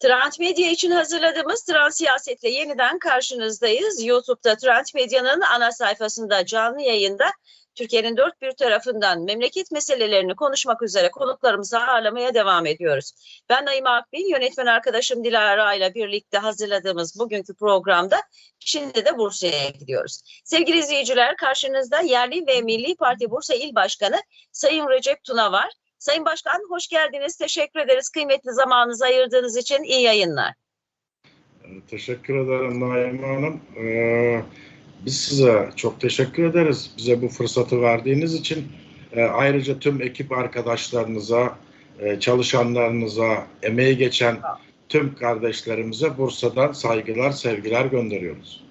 Trend Medya için hazırladığımız Trend Siyaset'le yeniden karşınızdayız. YouTube'da Trend Medya'nın ana sayfasında canlı yayında Türkiye'nin dört bir tarafından memleket meselelerini konuşmak üzere konuklarımızı ağırlamaya devam ediyoruz. Ben Naime Akbil, yönetmen arkadaşım Dilara ile birlikte hazırladığımız bugünkü programda şimdi de Bursa'ya gidiyoruz. Sevgili izleyiciler karşınızda yerli ve Milli Parti Bursa İl Başkanı Sayın Recep Tuna var. Sayın Başkan hoş geldiniz. Teşekkür ederiz. Kıymetli zamanınızı ayırdığınız için iyi yayınlar. Ee, Teşekkür ederim Naime Hanım. Ee, biz size çok teşekkür ederiz. Bize bu fırsatı verdiğiniz için. Ee, ayrıca tüm ekip arkadaşlarınıza, e, çalışanlarınıza, emeği geçen tüm kardeşlerimize Bursa'dan saygılar, sevgiler gönderiyoruz.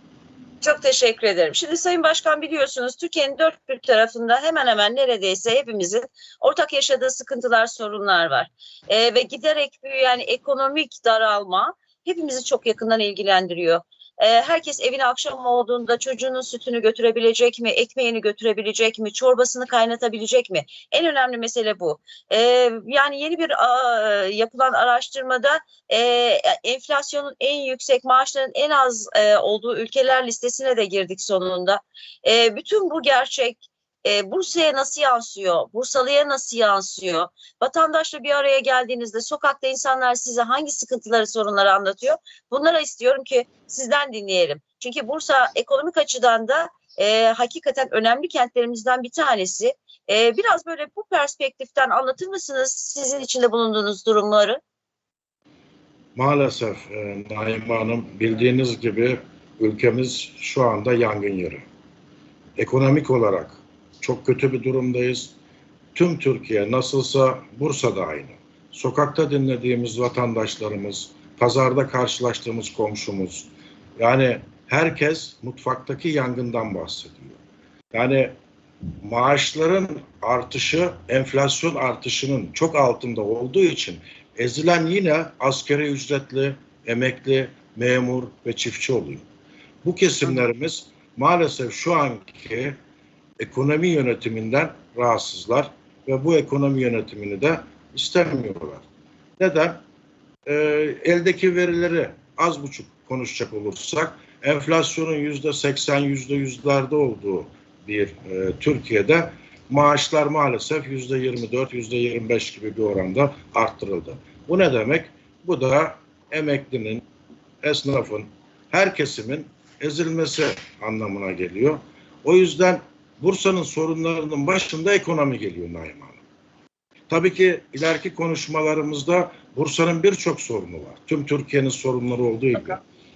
Çok teşekkür ederim. Şimdi Sayın Başkan biliyorsunuz Türkiye'nin dört bir tarafında hemen hemen neredeyse hepimizin ortak yaşadığı sıkıntılar, sorunlar var. Ee, ve giderek büyüyen ekonomik daralma hepimizi çok yakından ilgilendiriyor. Ee, herkes evine akşam olduğunda çocuğunun sütünü götürebilecek mi, ekmeğini götürebilecek mi, çorbasını kaynatabilecek mi? En önemli mesele bu. Ee, yani yeni bir a, yapılan araştırmada e, enflasyonun en yüksek, maaşların en az e, olduğu ülkeler listesine de girdik sonunda. E, bütün bu gerçek e, Bursa'ya nasıl yansıyor? Bursalı'ya nasıl yansıyor? Vatandaşla bir araya geldiğinizde sokakta insanlar size hangi sıkıntıları, sorunları anlatıyor? Bunları istiyorum ki sizden dinleyelim. Çünkü Bursa ekonomik açıdan da e, hakikaten önemli kentlerimizden bir tanesi. E, biraz böyle bu perspektiften anlatır mısınız sizin içinde bulunduğunuz durumları? Maalesef e, Naime Hanım bildiğiniz gibi ülkemiz şu anda yangın yeri. Ekonomik olarak çok kötü bir durumdayız. Tüm Türkiye nasılsa Bursa'da aynı. Sokakta dinlediğimiz vatandaşlarımız, pazarda karşılaştığımız komşumuz. Yani herkes mutfaktaki yangından bahsediyor. Yani maaşların artışı enflasyon artışının çok altında olduğu için ezilen yine askeri ücretli, emekli, memur ve çiftçi oluyor. Bu kesimlerimiz maalesef şu anki ekonomi yönetiminden rahatsızlar ve bu ekonomi yönetimini de istemiyorlar. Neden? Ee, eldeki verileri az buçuk konuşacak olursak enflasyonun yüzde seksen, yüzde yüzlerde olduğu bir e, Türkiye'de maaşlar maalesef yüzde yirmi dört, yüzde yirmi beş gibi bir oranda arttırıldı. Bu ne demek? Bu da emeklinin, esnafın, her kesimin ezilmesi anlamına geliyor. O yüzden Bursa'nın sorunlarının başında ekonomi geliyor Naim Hanım. Tabii ki ileriki konuşmalarımızda Bursa'nın birçok sorunu var. Tüm Türkiye'nin sorunları olduğu gibi.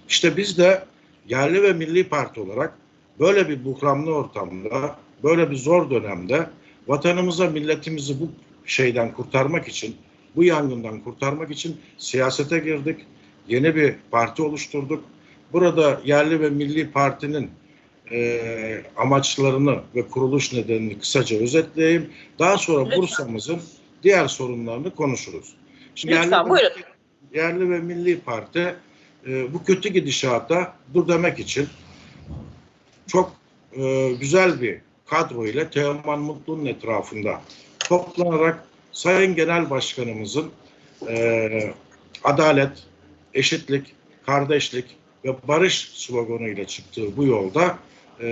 İşte biz de yerli ve milli parti olarak böyle bir buhranlı ortamda, böyle bir zor dönemde vatanımıza, milletimizi bu şeyden kurtarmak için, bu yangından kurtarmak için siyasete girdik. Yeni bir parti oluşturduk. Burada yerli ve milli partinin e, amaçlarını ve kuruluş nedenini kısaca özetleyeyim. Daha sonra Lütfen. Bursa'mızın diğer sorunlarını konuşuruz. Şimdi Lütfen, yerli, ve- buyurun. yerli ve milli parti e, bu kötü gidişata dur demek için çok e, güzel bir kadro ile Teoman Mutlu'nun etrafında toplanarak Sayın Genel Başkanımızın e, adalet, eşitlik, kardeşlik ve barış sloganıyla çıktığı bu yolda e,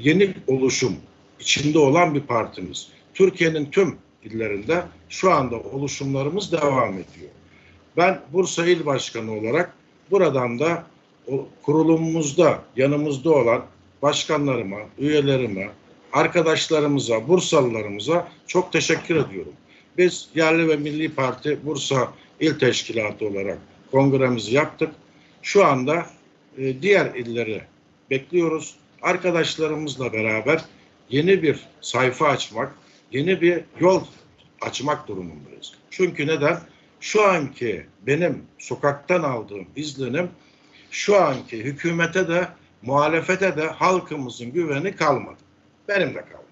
yeni oluşum içinde olan bir partimiz. Türkiye'nin tüm illerinde şu anda oluşumlarımız devam ediyor. Ben Bursa İl Başkanı olarak buradan da o kurulumumuzda yanımızda olan başkanlarıma, üyelerime, arkadaşlarımıza, Bursalılarımıza çok teşekkür ediyorum. Biz Yerli ve Milli Parti Bursa İl Teşkilatı olarak kongremizi yaptık. Şu anda e, diğer illeri bekliyoruz. Arkadaşlarımızla beraber yeni bir sayfa açmak, yeni bir yol açmak durumundayız. Çünkü neden? Şu anki benim sokaktan aldığım izlenim şu anki hükümete de muhalefete de halkımızın güveni kalmadı. Benim de kalmadı.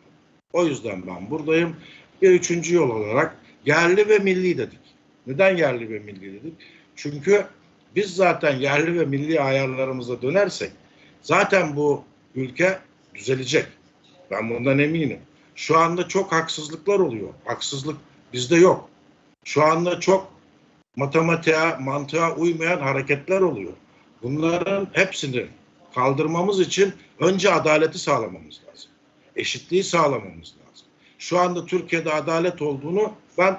O yüzden ben buradayım. Bir üçüncü yol olarak yerli ve milli dedik. Neden yerli ve milli dedik? Çünkü biz zaten yerli ve milli ayarlarımıza dönersek zaten bu ülke düzelecek. Ben bundan eminim. Şu anda çok haksızlıklar oluyor. Haksızlık bizde yok. Şu anda çok matematiğe, mantığa uymayan hareketler oluyor. Bunların hepsini kaldırmamız için önce adaleti sağlamamız lazım. Eşitliği sağlamamız lazım. Şu anda Türkiye'de adalet olduğunu ben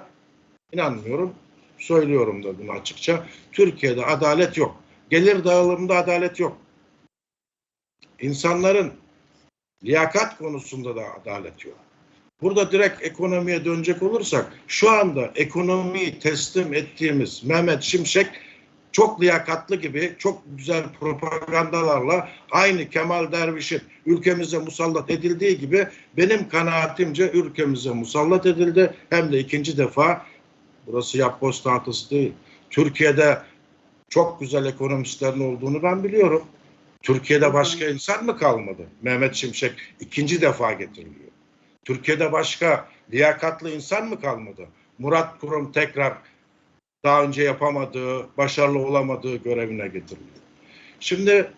inanmıyorum. Söylüyorum da bunu açıkça. Türkiye'de adalet yok. Gelir dağılımında adalet yok. İnsanların liyakat konusunda da adalet yok. Burada direkt ekonomiye dönecek olursak şu anda ekonomiyi teslim ettiğimiz Mehmet Şimşek çok liyakatlı gibi çok güzel propagandalarla aynı Kemal Derviş'in ülkemize musallat edildiği gibi benim kanaatimce ülkemize musallat edildi. Hem de ikinci defa burası yapboz tahtası değil. Türkiye'de çok güzel ekonomistlerin olduğunu ben biliyorum. Türkiye'de başka insan mı kalmadı? Mehmet Şimşek ikinci defa getiriliyor. Türkiye'de başka liyakatlı insan mı kalmadı? Murat Kurum tekrar daha önce yapamadığı, başarılı olamadığı görevine getiriliyor. Şimdi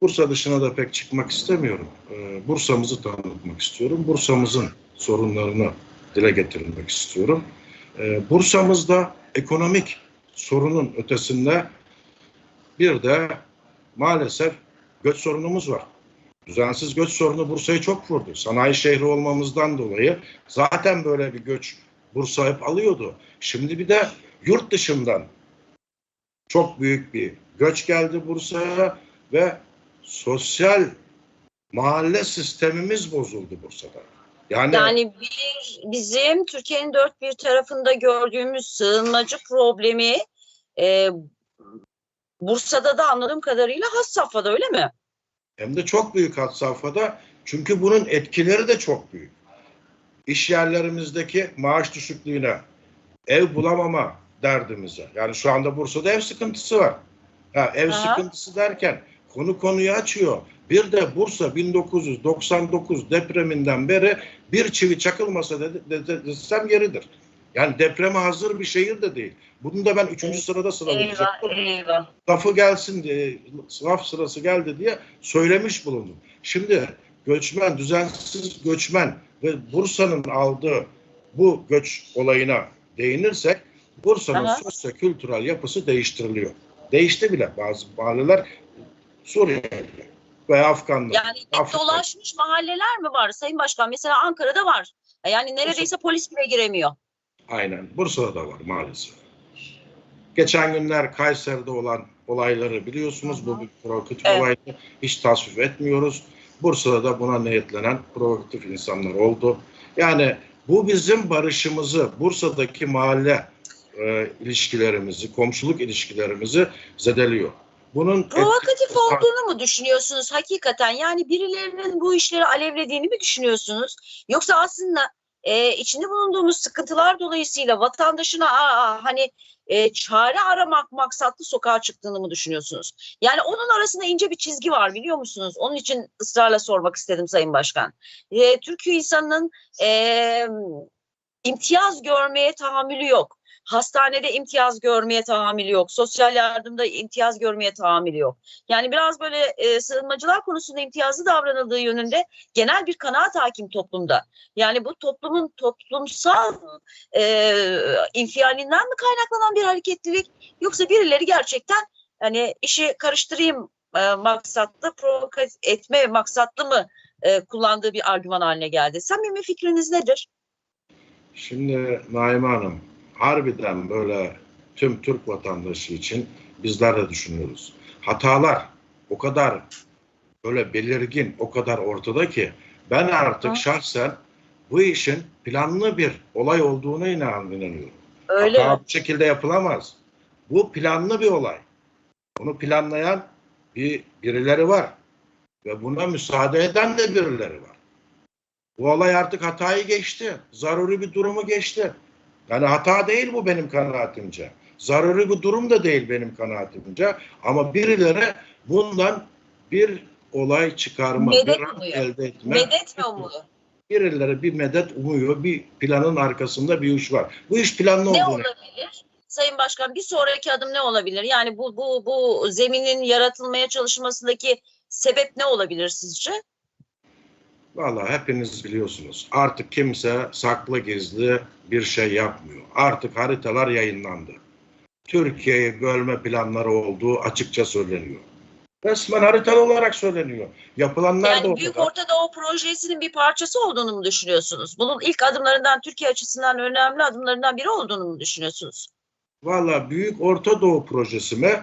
Bursa dışına da pek çıkmak istemiyorum. Ee, Bursa'mızı tanıtmak istiyorum. Bursa'mızın sorunlarını dile getirmek istiyorum. Ee, Bursa'mızda ekonomik sorunun ötesinde bir de maalesef göç sorunumuz var. Düzensiz göç sorunu Bursa'yı çok vurdu. Sanayi şehri olmamızdan dolayı zaten böyle bir göç Bursa hep alıyordu. Şimdi bir de yurt dışından çok büyük bir göç geldi Bursa'ya ve sosyal mahalle sistemimiz bozuldu Bursa'da. Yani, Yani bir, bizim Türkiye'nin dört bir tarafında gördüğümüz sığınmacı problemi e, Bursa'da da anladığım kadarıyla has safhada öyle mi? hem de çok büyük had safhada çünkü bunun etkileri de çok büyük. İş yerlerimizdeki maaş düşüklüğüne, ev bulamama derdimize. Yani şu anda Bursa'da ev sıkıntısı var. Ha, ev Aha. sıkıntısı derken konu konuyu açıyor. Bir de Bursa 1999 depreminden beri bir çivi çakılmasa dedi, dedi, desem yeridir. Yani depreme hazır bir şehir de değil. Bunu da ben üçüncü sırada Eyvah sıralayacaktım eyvah. lafı gelsin diye, laf sırası geldi diye söylemiş bulundum. Şimdi göçmen, düzensiz göçmen ve Bursa'nın aldığı bu göç olayına değinirsek Bursa'nın sosyo-kültürel yapısı değiştiriliyor. Değişti bile bazı mahalleler Suriyeli veya Afganlı. Yani Afrika. dolaşmış mahalleler mi var Sayın Başkan? Mesela Ankara'da var. Yani neredeyse polis bile giremiyor. Aynen. Bursa'da da var maalesef. Geçen günler Kayseri'de olan olayları biliyorsunuz. Bu bir provokatif Evet. olaydı. Hiç tasvip etmiyoruz. Bursa'da da buna niyetlenen provokatif insanlar oldu. Yani bu bizim barışımızı, Bursa'daki mahalle e, ilişkilerimizi, komşuluk ilişkilerimizi zedeliyor. Bunun Provokatif etkisi- olduğunu mu düşünüyorsunuz hakikaten? Yani birilerinin bu işleri alevlediğini mi düşünüyorsunuz? Yoksa aslında e, içinde bulunduğumuz sıkıntılar dolayısıyla vatandaşına aa, hani e, çare aramak maksatlı sokağa çıktığını mı düşünüyorsunuz? Yani onun arasında ince bir çizgi var biliyor musunuz? Onun için ısrarla sormak istedim Sayın Başkan. E, Türkiye insanının e, imtiyaz görmeye tahammülü yok. Hastanede imtiyaz görmeye tahammülü yok. Sosyal yardımda imtiyaz görmeye tahammülü yok. Yani biraz böyle e, sığınmacılar konusunda imtiyazlı davranıldığı yönünde genel bir kanaat hakim toplumda. Yani bu toplumun toplumsal e, infialinden mi kaynaklanan bir hareketlilik yoksa birileri gerçekten hani işi karıştırayım e, maksatlı, provoke etme maksatlı mı e, kullandığı bir argüman haline geldi? Samimi fikriniz nedir? Şimdi Naime Hanım, harbiden böyle tüm Türk vatandaşı için bizler de düşünüyoruz. Hatalar o kadar böyle belirgin, o kadar ortada ki ben artık Hı. şahsen bu işin planlı bir olay olduğuna inan, inanıyorum. Öyle Hata bu şekilde yapılamaz. Bu planlı bir olay. Bunu planlayan bir birileri var. Ve buna müsaade eden de birileri var. Bu olay artık hatayı geçti. Zaruri bir durumu geçti. Yani hata değil bu benim kanaatimce. Zaruri bir durum da değil benim kanaatimce. Ama birileri bundan bir olay çıkarma, Medet bir umuyor. elde etme. Medet mi umuyor? Birileri bir medet umuyor. Bir planın arkasında bir iş var. Bu iş planlı Ne olduğunu olabilir? Sayın Başkan bir sonraki adım ne olabilir? Yani bu bu bu zeminin yaratılmaya çalışmasındaki sebep ne olabilir sizce? Vallahi hepiniz biliyorsunuz. Artık kimse saklı gizli bir şey yapmıyor. Artık haritalar yayınlandı. Türkiye'yi bölme planları olduğu açıkça söyleniyor. Resmen haritalı olarak söyleniyor. Yapılanlar da Yani Büyük ortada. Orta Doğu projesinin bir parçası olduğunu mu düşünüyorsunuz? Bunun ilk adımlarından Türkiye açısından önemli adımlarından biri olduğunu mu düşünüyorsunuz? Valla Büyük Orta Doğu projesi mi,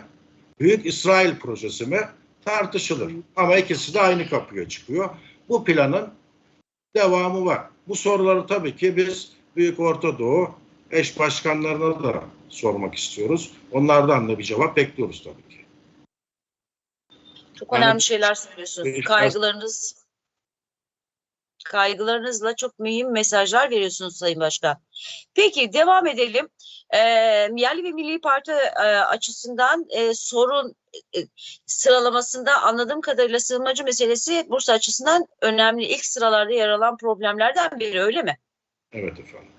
Büyük İsrail projesi mi tartışılır. Ama ikisi de aynı kapıya çıkıyor. Bu planın devamı var. Bu soruları tabii ki biz Büyük Orta Doğu eş başkanlarına da sormak istiyoruz. Onlardan da bir cevap bekliyoruz tabii ki. Çok Yani- önemli şeyler söylüyorsunuz. Kaygılarınız kaygılarınızla çok mühim mesajlar veriyorsunuz Sayın Başkan. Peki devam edelim. Ee, yerli ve Milli Parti e, açısından e, sorun e, sıralamasında anladığım kadarıyla sığınmacı meselesi Bursa açısından önemli. ilk sıralarda yer alan problemlerden biri öyle mi? Evet efendim.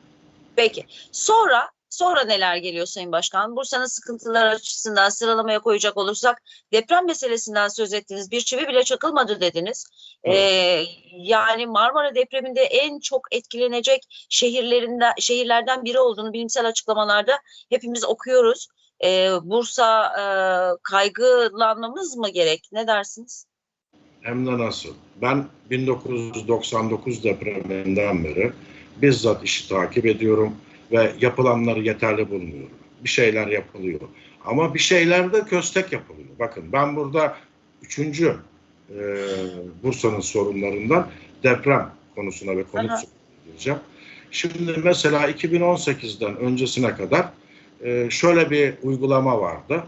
Peki. Sonra sonra neler geliyor Sayın Başkan? Bursa'nın sıkıntıları açısından sıralamaya koyacak olursak deprem meselesinden söz ettiniz. Bir çivi bile çakılmadı dediniz. Ee, yani Marmara depreminde en çok etkilenecek şehirlerinden şehirlerden biri olduğunu bilimsel açıklamalarda hepimiz okuyoruz. Ee, Bursa e, kaygılanmamız mı gerek? Ne dersiniz? Hem de nasıl? Ben 1999 depreminden beri bizzat işi takip ediyorum ve yapılanları yeterli bulmuyorum. Bir şeyler yapılıyor. Ama bir şeyler de köstek yapılıyor. Bakın ben burada üçüncü e, Bursa'nın sorunlarından deprem konusuna ve konut sorununa gireceğim. Şimdi mesela 2018'den öncesine kadar e, şöyle bir uygulama vardı.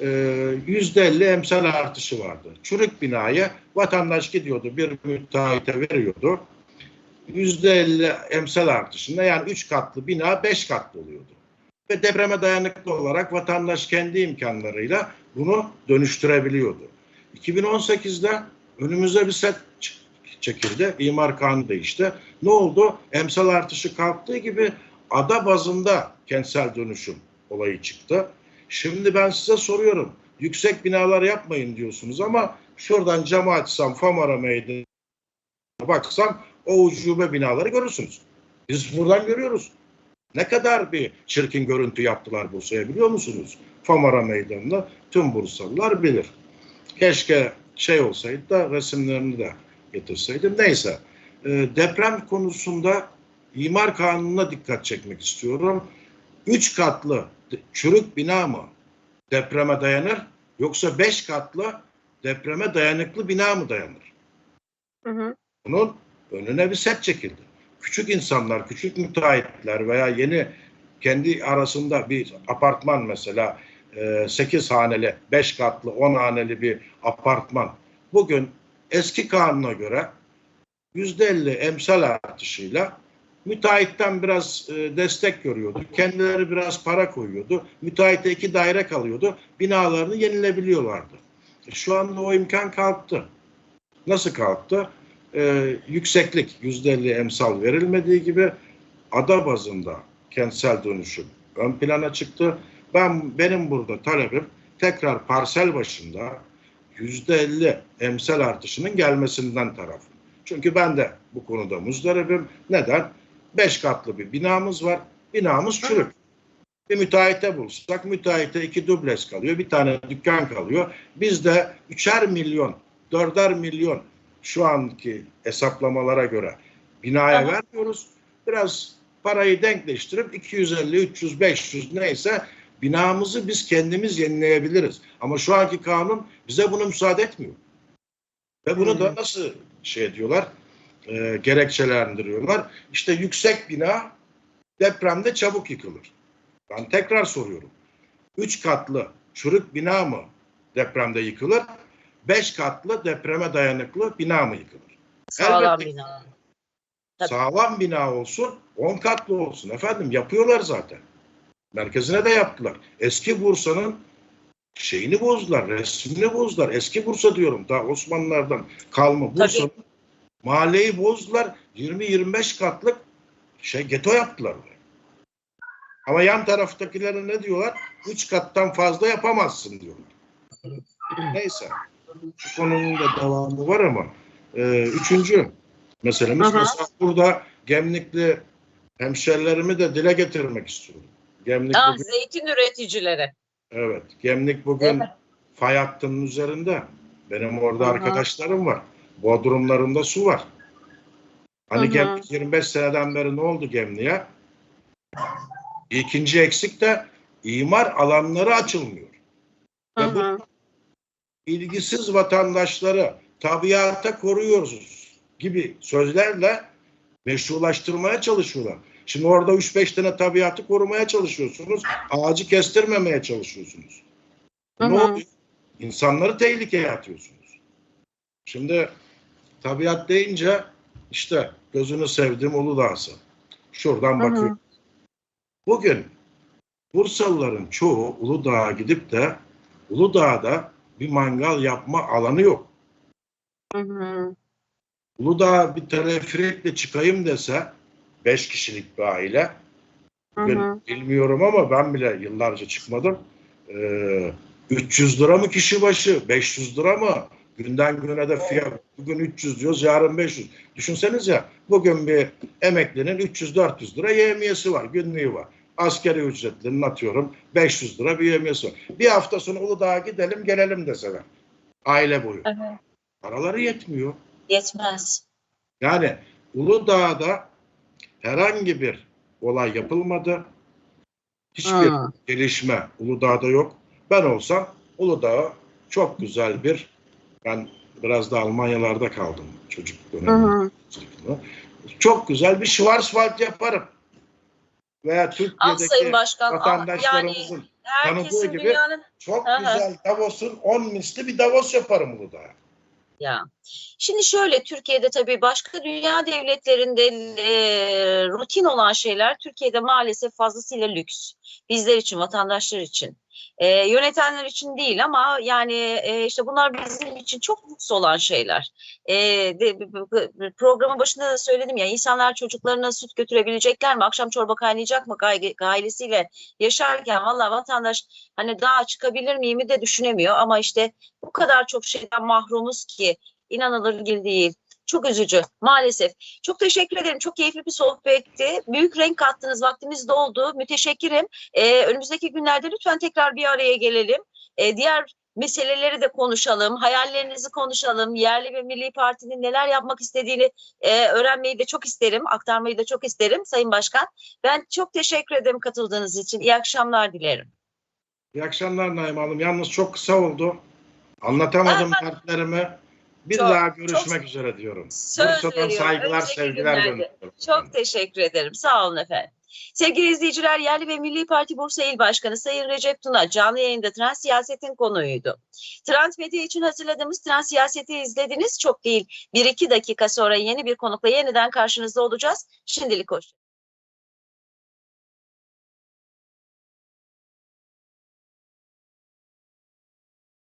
E, %50 emsal artışı vardı. Çürük binaya vatandaş gidiyordu bir müteahhite veriyordu. %50 emsal artışında yani 3 katlı bina 5 katlı oluyordu. Ve depreme dayanıklı olarak vatandaş kendi imkanlarıyla bunu dönüştürebiliyordu. 2018'de önümüze bir set çekildi. İmar kanunu değişti. Ne oldu? Emsal artışı kalktığı gibi ada bazında kentsel dönüşüm olayı çıktı. Şimdi ben size soruyorum. Yüksek binalar yapmayın diyorsunuz ama şuradan camı açsam Famara Meydanı'na baksam o ucube binaları görürsünüz. Biz buradan görüyoruz. Ne kadar bir çirkin görüntü yaptılar Bursa'ya biliyor musunuz? Famara Meydanı'nda tüm Bursalılar bilir. Keşke şey olsaydı da resimlerini de getirseydim. Neyse. Ee, deprem konusunda imar kanununa dikkat çekmek istiyorum. Üç katlı çürük bina mı depreme dayanır yoksa beş katlı depreme dayanıklı bina mı dayanır? Hı hı. Bunun önüne bir set çekildi. Küçük insanlar, küçük müteahhitler veya yeni kendi arasında bir apartman mesela 8 haneli, 5 katlı, 10 haneli bir apartman. Bugün eski kanuna göre %50 emsal artışıyla müteahhitten biraz e, destek görüyordu. Kendileri biraz para koyuyordu. Müteahhite iki daire kalıyordu. Binalarını yenilebiliyorlardı. E, Şu anda o imkan kalktı. Nasıl kalktı? Ee, yükseklik %50 emsal verilmediği gibi ada bazında kentsel dönüşüm ön plana çıktı. Ben benim burada talebim tekrar parsel başında %50 emsal artışının gelmesinden tarafım. Çünkü ben de bu konuda muzdaribim. Neden? Beş katlı bir binamız var. Binamız çürük. Bir müteahhite bulsak müteahhite iki dubles kalıyor. Bir tane dükkan kalıyor. Biz de üçer milyon, dörder milyon şu anki hesaplamalara göre binaya Aha. vermiyoruz. Biraz parayı denkleştirip 250, 300, 500 neyse binamızı biz kendimiz yenileyebiliriz. Ama şu anki kanun bize bunu müsaade etmiyor. Ve bunu da Hmm. nasıl şey diyorlar? E, gerekçelendiriyorlar. İşte yüksek bina depremde çabuk yıkılır. Ben tekrar soruyorum. Üç katlı çürük bina mı depremde yıkılır? Beş katlı depreme dayanıklı bina mı yıkılır? Sağlam Elbette. bina. Tabii. Sağlam bina olsun, on katlı olsun. Efendim yapıyorlar zaten. Merkezine de yaptılar. Eski Bursa'nın şeyini bozdular, resmini bozdular. Eski Bursa diyorum daha Osmanlılardan kalma Bursa'nın mahalleyi bozdular. 20-25 katlık şey geto yaptılar oraya. Ama yan taraftakilere ne diyorlar? Üç kattan fazla yapamazsın diyorlar. Neyse. Şu konunun da devamı var ama e, üçüncü meselemiz. Hı. Mesela burada Gemlikli hemşerilerimi de dile getirmek istiyorum. Gemlik Ah, bugün, zeytin üreticileri. evet, Gemlik bugün Evet. fay hattının üzerinde. Benim orada hı. arkadaşlarım var. Bodrumlarında su var. Hani. Gemlik 25 seneden beri ne oldu Gemlik'e? İkinci eksik de imar alanları açılmıyor. Ve bu. İlgisiz vatandaşları tabiata koruyoruz gibi sözlerle meşrulaştırmaya çalışıyorlar. Şimdi orada 3-5 tane tabiatı korumaya çalışıyorsunuz. Ağacı kestirmemeye çalışıyorsunuz. Hı Ne oluyor? İnsanları tehlikeye atıyorsunuz. Şimdi tabiat deyince işte gözünü sevdiğim Uludağ'sı. Şuradan bakıyorum. Bugün Bursalıların çoğu Uludağ'a gidip de Uludağ'da bir mangal yapma alanı yok. Hı hı. Uludağ'a bir teleferikle çıkayım dese 5 kişilik bir aile Hı ben hı. bilmiyorum ama ben bile yıllarca çıkmadım. Ee, 300 lira mı kişi başı? 500 lira mı? Günden güne de fiyat bugün 300 diyoruz yarın 500. Düşünsenize bugün bir emeklinin 300-400 lira yevmiyesi var günlüğü var. Askeri ücretlerinin atıyorum 500 lira bir yevmiyesi var. Bir hafta sonra Uludağ'a gidelim gelelim deseler. Aile boyu. Evet. Paraları yetmiyor. Yetmez. Yani Uludağ'da herhangi bir olay yapılmadı. Hiçbir Hı. gelişme Uludağ'da yok. Ben olsam Uludağ'a çok güzel bir ben biraz da Almanyalarda kaldım çocuk döneminde. Çok güzel bir Schwarzwald yaparım. Veya Türkiye'deki ah, yani vatandaşlarımızın tanıdığı gibi dünyanın çok Aha. güzel Davos'un 10 misli bir Davos yaparım Uludağ'a. Ya. Şimdi şöyle Türkiye'de tabii başka dünya devletlerinde e, rutin olan şeyler Türkiye'de maalesef fazlasıyla lüks. Bizler için, vatandaşlar için. E, yönetenler için değil ama yani e, işte bunlar bizim için çok lüks olan şeyler. E, de, programın başında da söyledim ya insanlar çocuklarına süt götürebilecekler mi? Akşam çorba kaynayacak mı ailesiyle yaşarken valla vatandaş hani daha çıkabilir miyim de düşünemiyor ama işte bu kadar çok şeyden mahrumuz ki inanılır gibi değil. Çok üzücü maalesef. Çok teşekkür ederim. Çok keyifli bir sohbetti. Büyük renk kattınız. Vaktimiz doldu. Müteşekkirim. Ee, önümüzdeki günlerde lütfen tekrar bir araya gelelim. Ee, diğer meseleleri de konuşalım. Hayallerinizi konuşalım. Yerli ve Milli Parti'nin neler yapmak istediğini e, öğrenmeyi de çok isterim. Aktarmayı da çok isterim Sayın Başkan. Ben çok teşekkür ederim katıldığınız için. İyi akşamlar dilerim. İyi akşamlar Naim Hanım. Yalnız çok kısa oldu. Anlatamadım dertlerimi. Bir Çok- daha görüşmek çok- üzere diyorum. Bursa'dan saygılar, Önümüzdeki sevgiler gönderiyorum. Çok teşekkür ederim. Sağ olun efendim. Sevgili izleyiciler, Yerli ve Milli Parti Bursa İl Başkanı Sayın Recep Tuna canlı yayında trans siyasetin konuğuydu. Trans Medya için hazırladığımız trans siyaseti izlediniz. Çok değil. Bir iki dakika sonra yeni bir konukla yeniden karşınızda olacağız. Şimdilik hoşçakalın.